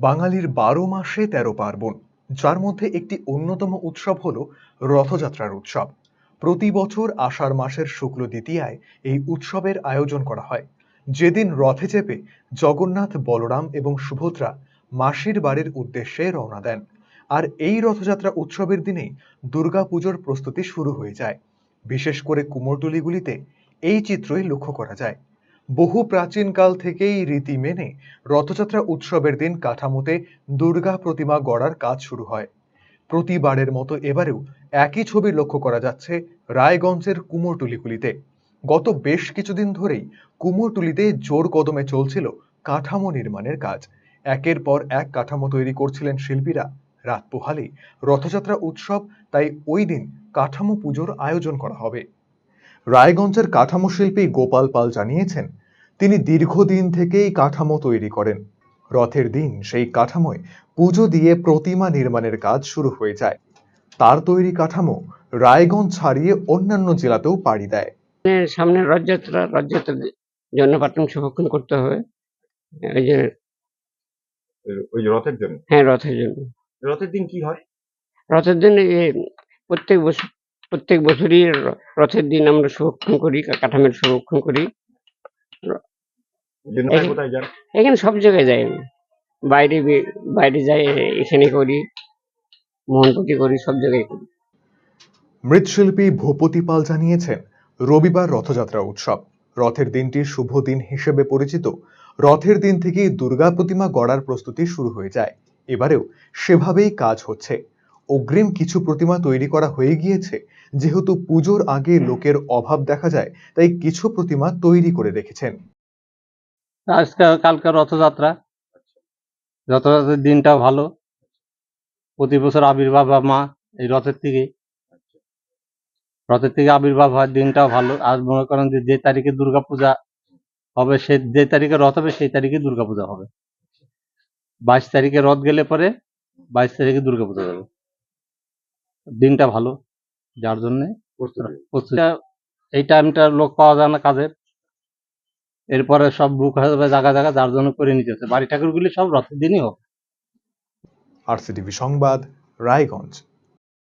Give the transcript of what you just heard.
বাঙালির বারো মাসে তেরো পার্বণ, যার মধ্যে একটি অন্যতম উৎসব হল রথযাত্রার উৎসব। প্রতি বছর আষাঢ় মাসের শুক্ল দ্বিতীয়ায় এই উৎসবের আয়োজন করা হয়। যেদিন রথে চেপে জগন্নাথ, বলরাম এবং সুভদ্রা মাসির বাড়ির উদ্দেশ্যে রওনা দেন। আর এই রথযাত্রা উৎসবের দিনেই দুর্গাপুজোর প্রস্তুতি শুরু হয়ে যায়। বিশেষ করে কুমোরটুলিগুলিতে এই চিত্রই লক্ষ্য করা যায়। বহু প্রাচীনকাল থেকেই রীতি মেনে রথযাত্রা উৎসবের দিন কাঠামোতে দুর্গা প্রতিমা গড়ার কাজ শুরু হয়। প্রতিবারের মতো এবারেও একই ছবি লক্ষ্য করা যাচ্ছে রায়গঞ্জের কুমোরটুলিগুলিতে। গত বেশ কিছুদিন ধরেই কুমোরটুলিতে জোর কদমে চলছিল কাঠামো নির্মাণের কাজ। একের পর এক কাঠামো তৈরি করছিলেন শিল্পীরা। রাত পোহালেই রথযাত্রা উৎসব, তাই ওই দিন কাঠামো পুজোর আয়োজন করা হবে। রায়গঞ্জের কাঠামো শিল্পী গোপাল পাল জানিয়েছেন তিনি দীর্ঘদিন থেকেই কাঠামো তৈরি করেন। রথের দিন সেই কাঠামোয় পুজো দিয়ে প্রতিমা নির্মাণের কাজ শুরু হয়ে যায়। তার তৈরি কাঠামো রায়গঞ্জ ছাড়িয়ে অন্যান্য জেলাতেও পাড়ি দেয়। সামনে রথযাত্রা রথযাত্রার জন্য প্রাথমিক সংরক্ষণ করতে হবে। ওই যে ওই রথের জন্য? হ্যাঁ রথের জন্য। রথের দিন কি হয়? রথের দিন প্রত্যেক বছর প্রত্যেক বছরই রথের দিন আমরা সংরক্ষণ করি কাঠামোর সংরক্ষণ করি। এখানে সব জায়গায় যাই আমি। বাইরে বাইরে যাই এখানে করি মোহনপতি করি সব জায়গায় করি। মৃৎশিল্পী ভূপতি পাল জানিয়েছেন রবিবার রথযাত্রা উৎসব। রথের দিনটি শুভ দিন হিসেবে পরিচিত। রথের দিন থেকেই দুর্গা প্রতিমা গড়ার প্রস্তুতি শুরু হয়ে যায়। এবারেও সেভাবেই কাজ হচ্ছে। অগ্রিম কিছু প্রতিমা তৈরি করা হয়ে গিয়েছে। যেহেতু পুজোর আগে লোকের অভাব দেখা যায়, তাই কিছু প্রতিমা তৈরি করে রেখেছেন। আজকে কালকে রথযাত্রা। রথযাত্রার দিনটাও ভালো। প্রতি বছর আবির্ভাব হয় মা এই রথের থেকে রথের থেকে আবির্ভাব হওয়ার দিনটাও ভালো। আর মনে করেন যে যে তারিখে দুর্গাপূজা হবে, সে যে তারিখে রথ হবে, সেই তারিখে দুর্গাপূজা হবে। বাইশ তারিখে রথ গেলে পরে বাইশ তারিখে দুর্গাপূজা যাবে দিনটা ভালো যার জন্য প্রস্তুতি। এই টাইমটা লোক পাওয়া যায় না কাজের। এরপরে সব বুক হয়ে যাবে জায়গা জায়গা যার জন্য করে নিতেছে বাড়ি ঠাকুরগুলি সব রথের দিনই হোক। আরসিটিভি সংবাদ রায়গঞ্জ।